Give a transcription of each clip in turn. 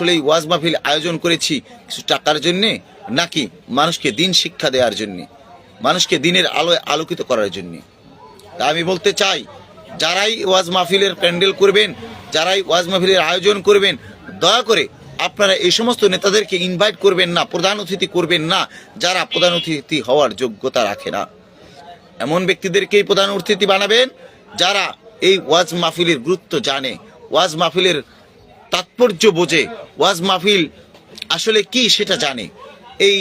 আসলে এই ওয়াজ মাহফিল আয়োজন করেছি কিছু টাকার জন্যে, নাকি মানুষকে দিন শিক্ষা দেওয়ার জন্যে, মানুষকে দিনের আলোয় আলোকিত করার জন্যে। তা আমি বলতে চাই, যারাই ওয়াজ মাহফিলের প্যান্ডেল করবেন, যারাই ওয়াজ মাহফিলের আয়োজন করবেন, দয়া করে আপনারা এই সমস্ত নেতাদেরকে ইনভাইট করবেন না, প্রধান অতিথি করবেন না, যারা প্রধান অতিথি হওয়ার যোগ্যতা রাখে না। এমন ব্যক্তিদেরকেই প্রধান অতিথি বানাবেন, যারা এই ওয়াজ মাহফিলের গুরুত্ব জানে, ওয়াজ মাহফিলের তাৎপর্য বোঝে, ওয়াজ মাহফিল আসলে কি সেটা জানে। এই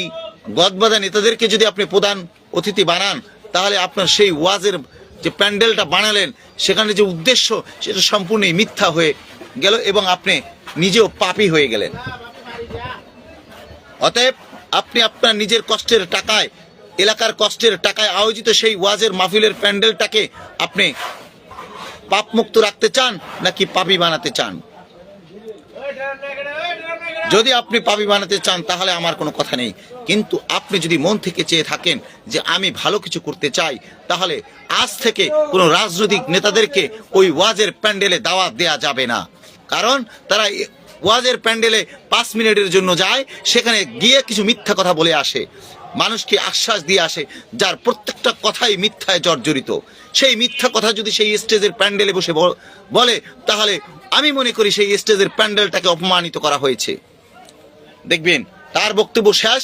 গদবাদা নেতাদেরকে যদি আপনি প্রধান অতিথি বানান, তাহলে আপনার সেই ওয়াজের যে প্যান্ডেলটা বানালেন, সেখানে যে উদ্দেশ্য, সেটা সম্পূর্ণই মিথ্যা হয়ে গেল এবং আপনি নিজেও পাপি হয়ে গেলেন। অতএব আপনি আপনার নিজের কষ্টের টাকায়, এলাকার কষ্টের টাকায় আয়োজিত সেই ওয়াজের মাহফিলের প্যান্ডেলটাকে আপনি পাপমুক্ত রাখতে চান নাকি পাপি বানাতে চান? যদি আপনি পাপি বানাতে চান, তাহলে আমার কোনো কথা নেই। কিন্তু আপনি যদি মন থেকে চেয়ে থাকেন যে আমি ভালো কিছু করতে চাই, তাহলে আজ থেকে কোনো রাজনৈতিক নেতাদেরকে ওই ওয়াজের প্যান্ডেলে দাওয়াত দেয়া যাবে না। কারণ তারা ওয়াজের প্যান্ডেলে পাঁচ মিনিটের জন্য যায়, সেখানে গিয়ে কিছু মিথ্যা কথা বলে আসে। মানুষকে আশ্বাস দিয়ে আসে, যার প্রত্যেকটা কথাই মিথ্যায় জর্জরিত। সেই মিথ্যা কথা যদি সেই স্টেজের প্যান্ডেলে বসে বলে, তাহলে আমি মনে করি সেই স্টেজের প্যান্ডেলটাকে অপমানিত করা হয়েছে। দেখবেন, তার বক্তব্য শেষ,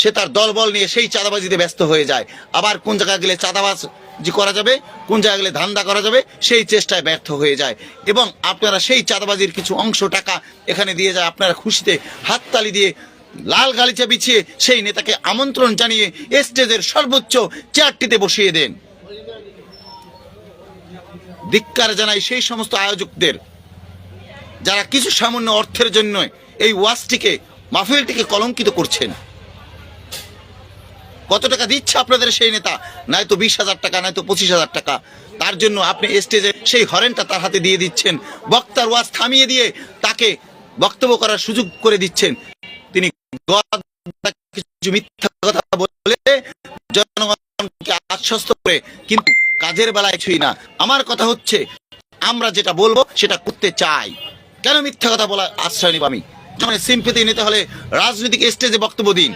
সে তার দলবল নিয়ে সেই চাঁদাবাজিতে ব্যস্ত হয়ে যায়। আবার কোন জায়গায় গেলে চাঁদাবাজ জি করা যাবে, কোন জায়গায় গেলে ধান্দা করা যাবে, সেই চেষ্টায় ব্যর্থ হয়ে যায়। এবং আপনারা সেই চাঁদাবাজির কিছু অংশ, টাকা এখানে দিয়ে যায়, আপনারা খুশিতে হাততালি দিয়ে লাল গালিচা বিছিয়ে সেই নেতাকে আমন্ত্রণ জানিয়ে স্টেজের সর্বোচ্চ চেয়ারটিতে বসিয়ে দেন। ধিক্কার জানাই সেই সমস্ত আয়োজকদের, যারা কিছু সামান্য অর্থের জন্য এই ওয়াজটিকে মাহফিলটিকে কলঙ্কিত করছেন। কত টাকা দিচ্ছে আপনাদের সেই নেতা? নয়তো বিশ হাজার টাকা নয়তো পঁচিশ হাজার টাকা। তার জন্য আপনি স্টেজে সেই হরেনটা তার হাতে দিয়ে দিচ্ছেন। বক্তার ওয়াজ থামিয়ে দিয়ে তাকে বক্তব্য করার সুযোগ করে দিচ্ছেন। তিনি কিছু মিথ্যা কথা বলে জনগণকে আশ্বস্ত করে, কিন্তু কাজের বেলায় ছুই না। আমার কথা হচ্ছে, আমরা যেটা বলব সেটা করতে চাই। কেন মিথ্যা কথা বলা আশ্রয় নিব আমি? জনগণের সিম্পেতি নিতে হলে রাজনৈতিক স্টেজে বক্তব্য দিন।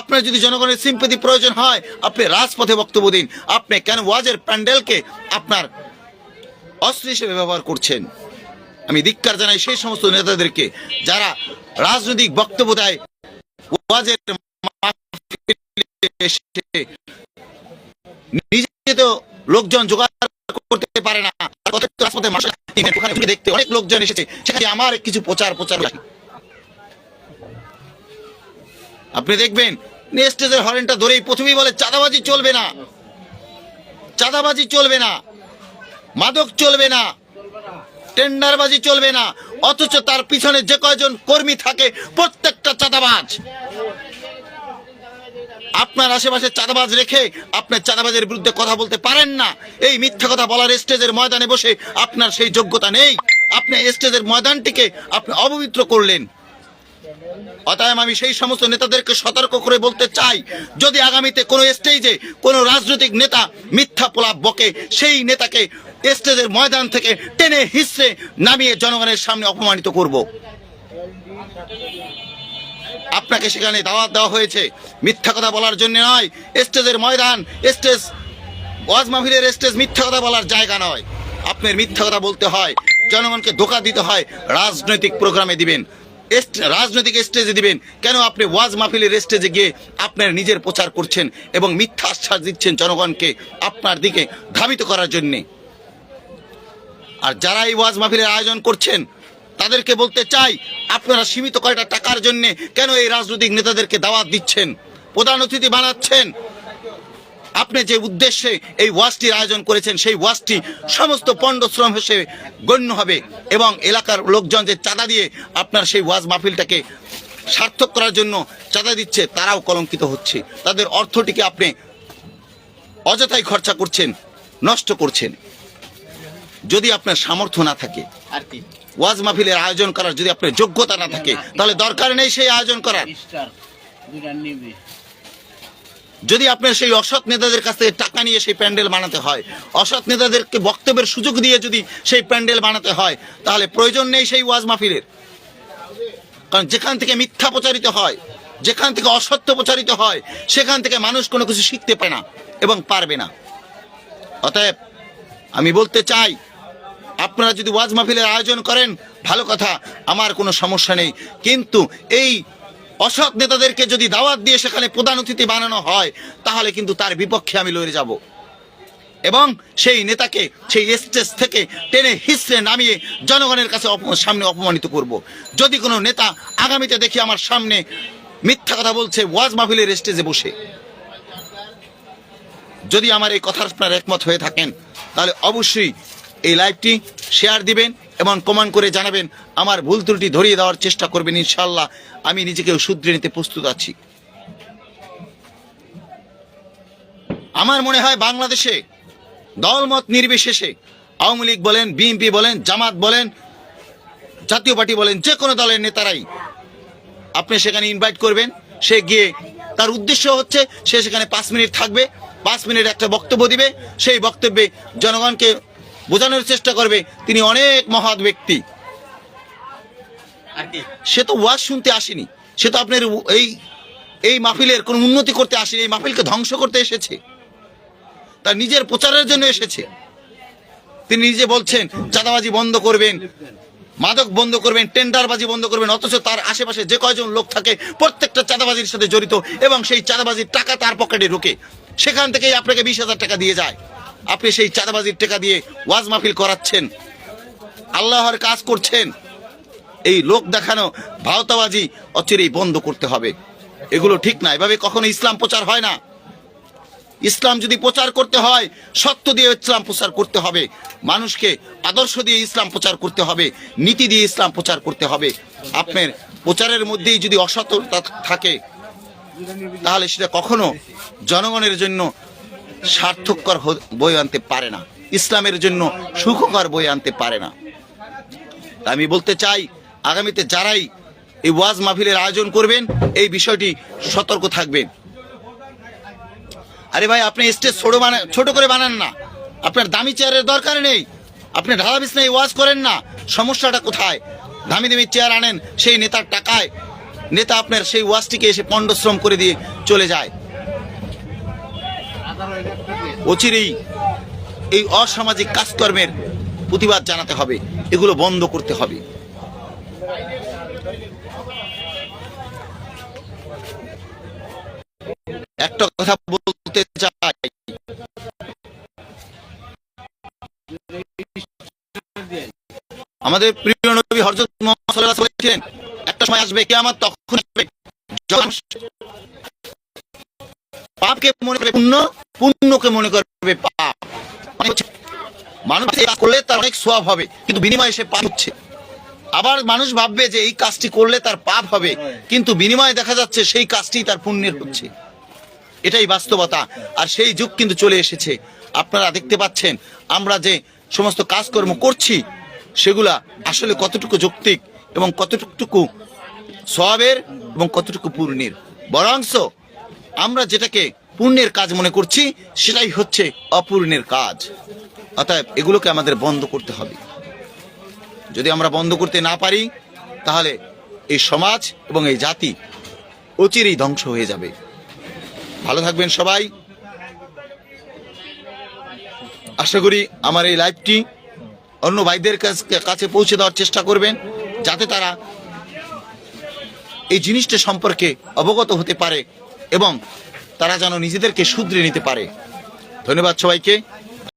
আপনার যদি জনগণের সিম্পেতি প্রয়োজন হয়, আপনি রাজপথে বক্তব্য দিন। আপনি কেন ওয়াজের প্যান্ডেলকে আপনার অস্ত্র হিসেবে ব্যবহার করছেন? আমি ধিক্কার জানাই সেই সমস্ত নেতাদেরকে যারা রাজনৈতিক বক্তব্য দেয়, ওয়াজের নিজে তো লোকজন জোগাড় করতে পারে না। দেখতে অনেক লোকজন এসেছে। সেখানে আমার কিছু প্রচার প্রচার লাগে। আপনি দেখবেন স্টেজের হরেনটা ধরেই প্রথমেই বলে, চাঁদাবাজি চলবে না। চাঁদাবাজি চলবে না। মাদক চলবে না। টেন্ডারবাজি চলবে না। অথচ তার পিছনে যে কয়জন কর্মী থাকে, প্রত্যেকটা চাঁদাবাজ। আপনার আশেপাশে চাঁদাবাজ রেখে আপনার চাঁদাবাজের বিরুদ্ধে কথা বলতে পারেন না। এই মিথ্যা কথা বলার স্টেজের ময়দানে বসে আপনার সেই যোগ্যতা নেই। আপনি স্টেজের ময়দানটিকে আপনি অপবিত্র করলেন। অতএব আমি সেই সমস্ত নেতাদেরকে সতর্ক করে বলতে চাই, যদি আগামীতে কোনো স্টেজে কোনো রাজনৈতিক নেতা মিথ্যা পোলাপ বকে, সেই নেতাকে স্টেজের ময়দান থেকে টেনে হিসড়ে নামিয়ে জনগণের সামনে অপমানিত করব। আপনাকে সেখানে দাওয়াত দেওয়া হয়েছে। মিথ্যা কথা বলার জন্য নয় স্টেজের ময়দান স্টেজ ওয়াজ মাহফিলের স্টেজ মিথ্যা কথা বলার জায়গা নয়। আপনার মিথ্যা কথা বলতে হয়, জনগণকে ধোকা দিতে হয়, রাজনৈতিক প্রোগ্রামে দিবেন। রাজনৈতিক স্টেজে দিবেন। কেন আপনি ওয়াজ মাহফিলের স্টেজে গিয়ে আপনার নিজের প্রচার করছেন এবং মিথ্যা আশ্বাস দিচ্ছেন জনগণকে আপনার দিকে ধাবিত করার জন্যে? আর যারা এই ওয়াজ মাহফিলের আয়োজন করছেন, তাদেরকে বলতে চাই, আপনারা সীমিত কয়টা টাকার জন্য কেন এই রাজনৈতিক নেতাদেরকে দাওয়াত দিচ্ছেন? প্রধান অতিথি বানাচ্ছেন আপনি যে উদ্দেশ্যে এই ওয়াজটির আয়োজন করেছেন সেই ওয়াজটি সমস্ত পণ্ডশ্রম হিসেবে গণ্য হবে এবং এলাকার লোকজন যে চাঁদা দিয়ে আপনার সেই ওয়াজ মাহফিলটাকে সার্থক করার জন্য চাঁদা দিচ্ছে তারাও কলঙ্কিত হচ্ছে। তাদের অর্থটিকে আপনি অযথাই খরচা করছেন নষ্ট করছেন। যদি আপনার সামর্থ্য না থাকে আর কি? ওয়াজ মাহফিলের আয়োজন করার যদি আপনার যোগ্যতা না থাকে তাহলে দরকার নেই সেই আয়োজন করার। যদি আপনার সেই অসৎ নেতাদের কাছ থেকে টাকা নিয়ে সেই প্যান্ডেল বানাতে হয়, অসৎ নেতাদেরকে বক্তব্যের সুযোগ দিয়ে যদি সেই প্যান্ডেল বানাতে হয়, তাহলে প্রয়োজন নেই সেই ওয়াজ মাহফিলের। কারণ যেখান থেকে মিথ্যা প্রচারিত হয়, যেখান থেকে অসত্য প্রচারিত হয়, সেখান থেকে মানুষ কোনো কিছু শিখতে পারে না এবং পারবে না। অতএব আমি বলতে চাই, আপনারা যদি ওয়াজ মাহফিলের আয়োজন করেন, ভালো কথা, আমার কোনো সমস্যা নেই। কিন্তু এই অসৎ নেতাদেরকে যদি দাওয়াত দিয়ে সেখানে প্রধান অতিথি বানানো হয়, তাহলে কিন্তু তার বিপক্ষে আমি লড়ে যাব এবং সেই নেতাকে, সেই স্টেজ থেকে টেনে হিসড়ে নামিয়ে জনগণের কাছে সামনে অপমানিত করব। যদি কোনো নেতা আগামীতে দেখি আমার সামনে মিথ্যা কথা বলছে, ওয়াজ মাহফিলের স্টেজে বসে যদি আমার এই কথার আপনার একমত হয়ে থাকেন, তাহলে অবশ্যই এই লাইভটি শেয়ার দিবেন এবং কমেন্ট করে জানাবেন, আমার ভুল ত্রুটি ধরিয়ে দেওয়ার চেষ্টা করবেন ইনশাল্লাহ আমি নিজেকে শুধরে নিতে প্রস্তুত আছি। আমার মনে হয় বাংলাদেশে দলমত নির্বিশেষে আওয়ামী লীগ বলেন, বিএনপি বলেন, জামাত বলেন, জাতীয় পার্টি বলেন, যে কোনো দলের নেতারাই আপনি সেখানে ইনভাইট করবেন, সে গিয়ে তার উদ্দেশ্য হচ্ছে, সে সেখানে পাঁচ মিনিট থাকবে, পাঁচ মিনিট একটা বক্তব্য দিবে, সেই বক্তব্যে জনগণকে বোঝানোর চেষ্টা করবে তিনি অনেক মহৎ ব্যক্তি। সে তো ওয়াজ শুনতে আসেনি। সে তো আপনার এই এই মাহফিলের কোনো উন্নতি করতে আসেনি এই মাহফিলকে ধ্বংস করতে এসেছে। তার নিজের প্রচারের জন্য এসেছে। তিনি নিজে বলছেন চাঁদাবাজি বন্ধ করবেন মাদক বন্ধ করবেন টেন্ডারবাজি বন্ধ করবেন অথচ তার আশেপাশে যে কয়জন লোক থাকে প্রত্যেকটা চাঁদাবাজির সাথে জড়িত এবং সেই চাঁদাবাজির টাকা তার পকেটে ঢোকে সেখান থেকেই আপনাকে বিশ হাজার টাকা দিয়ে যায়। আপনি সেই চাঁদাবাজির টাকা দিয়ে ওয়াজ মাহফিল করাচ্ছেন। আল্লাহর কাজ করছেন। এই লোক দেখানো ভাওতাবাজি অচিরেই বন্ধ করতে হবে। এগুলো ঠিক না। এভাবে কখনো ইসলাম প্রচার হয় না। ইসলাম যদি প্রচার করতে হয়, সত্য দিয়ে ইসলাম প্রচার করতে হবে। মানুষকে আদর্শ দিয়ে ইসলাম প্রচার করতে হবে। নীতি দিয়ে ইসলাম প্রচার করতে হবে। আপনার প্রচারের মধ্যেই যদি অসততা থাকে, তাহলে সেটা কখনো জনগণের জন্য সার্থকর হ- বই আনতে পারে না। ইসলামের জন্য সুখকর বই আনতে পারে না। আমি বলতে চাই, আগামীতে যারাই এই ওয়াজ মাহফিলের আয়োজন করবেন, এই বিষয়টি সতর্ক থাকবেন। আরে ভাই, আপনি স্টেজ ছোট বানা ছোট করে বানান না। আপনার দামি চেয়ারের দরকার নেই। আপনি ঢালা বিছনায় ওয়াজ করেন না। সমস্যাটা কোথায়? দামি দামি চেয়ার আনেন, সেই নেতার টাকায়। নেতা আপনার সেই ওয়াজটিকে এসে পণ্ডশ্রম করে দিয়ে চলে যায়। অচিরেই এই অসামাজিক কাজকর্মের প্রতিবাদ জানাতে হবে। এগুলো বন্ধ করতে হবে। একটা কথা বলতে চাই। আমাদের প্রিয় নবী আলাইহি ওয়াসাল্লাম একটা সময় আসবে, কিয়ামত তখন আসবে। পাপকে মনে করবে পুণ্য পুণ্যকে মনে করবে পাপ। মানে মানুষ করলে তার অনেক সোয়াব হবে, কিন্তু বিনিময়ে সে পাপ হচ্ছে। আবার মানুষ ভাববে যে এই কাজটি করলে তার পাপ হবে, কিন্তু বিনিময়ে দেখা যাচ্ছে সেই কাজটি তার পুণ্যের হচ্ছে। এটাই বাস্তবতা। আর সেই যুগ কিন্তু চলে এসেছে। আপনারা দেখতে পাচ্ছেন, আমরা যে সমস্ত কাজকর্ম করছি, সেগুলা আসলে কতটুকু যৌক্তিক এবং কতটুকু সবের এবং কতটুকু পূর্ণের। বরংশ আমরা যেটাকে পূর্ণের কাজ মনে করছি, সেটাই হচ্ছে অপূর্ণের কাজ। অতএব এগুলোকে আমাদের বন্ধ করতে হবে। যদি আমরা বন্ধ করতে না পারি, তাহলে এই সমাজ এবং এই জাতি অচিরেই ধ্বংস হয়ে যাবে। ভালো থাকবেন সবাই। আশা করি আমার এই লাইভটি অন্য ভাইদের কাছ- কাছে পৌঁছে দেওয়ার চেষ্টা করবেন, যাতে তারা এই জিনিসটা সম্পর্কে অবগত হতে পারে। এবং তারা যেন নিজেদেরকে শুধরে নিতে পারে। ধন্যবাদ সবাইকে।